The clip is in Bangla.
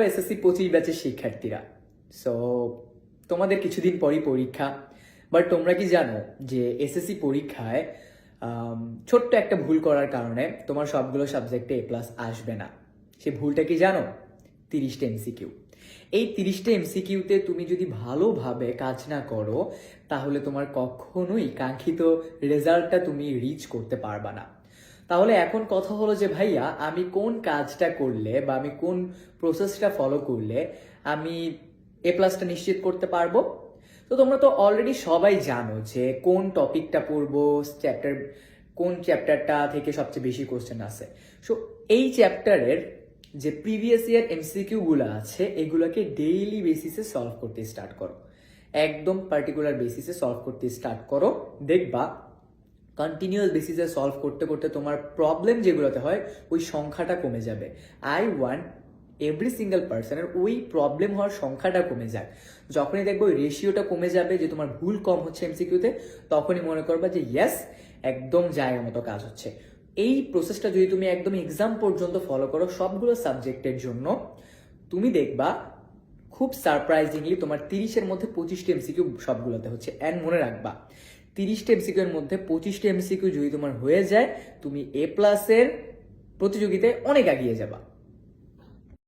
এসএসসি পঁচিশ ব্যাচের শিক্ষার্থীরা। সো তোমাদের কিছুদিন পরই পরীক্ষা। বাট তোমরা কি জানো যে এসএসসি পরীক্ষায় ছোট্ট একটা ভুল করার কারণে তোমার সবগুলো সাবজেক্টে এ প্লাস আসবে না। সে ভুলটা কি জানো? তিরিশটা এমসিকিউ এই তিরিশটা এমসিকিউতে তুমি যদি ভালোভাবে কাজ না করো, তাহলে তোমার কখনোই কাঙ্ক্ষিত রেজাল্টটা তুমি রিচ করতে পারবা না। তাহলে এখন কথা হলো যে, ভাইয়া, আমি কোন কাজটা করলে বা আমি কোন প্রসেসটা ফলো করলে আমি এ প্লাসটা নিশ্চিত করতে পারব? তো তোমরা তো অলরেডি সবাই জানো যে, কোন টপিকটা পড়ব চ্যাপ্টার কোন চ্যাপ্টারটা থেকে সবচেয়ে বেশি কোশ্চেন আসে। সো এই চ্যাপ্টারের যে প্রিভিয়াস ইয়ার এমসিকিউ গুলো আছে, এগুলোকে ডেইলি বেসিসে সলভ করতে স্টার্ট করো। একদম পার্টিকুলার বেসিসে সলভ করতে স্টার্ট করো। দেখবা কন্টিনিউয়াস বেসিসে সলভ করতে করতে তোমার প্রবলেম যেগুলোতে হয়, ওই সংখ্যাটা কমে যাবে। আই ওয়ান্ট এভরি সিঙ্গেল পার্সনের ওই প্রবলেম হওয়ার সংখ্যাটা কমে যাক। যখনই দেখব ওই রেশিওটা কমে যাবে, যে তোমার ভুল কম হচ্ছে এমসিকিউতে তখনই মনে করবা যে ইয়েস একদম জায়গা মতো কাজ হচ্ছে। এই প্রসেসটা যদি তুমি একদম এক্সাম পর্যন্ত ফলো করো, সবগুলো সাবজেক্টের জন্য, তুমি দেখবা খুব সারপ্রাইজিংলি তোমার তিরিশের মধ্যে পঁচিশটি এমসিকিউ সবগুলোতে হচ্ছে। অ্যান্ড মনে রাখবা তিরিশটা এমসিকিউ এর মধ্যে পঁচিশটা এমসিকিউ যদি তোমার হয়ে যায়, তুমি এ প্লাসের প্রতিযোগিতায় অনেক এগিয়ে যাবা।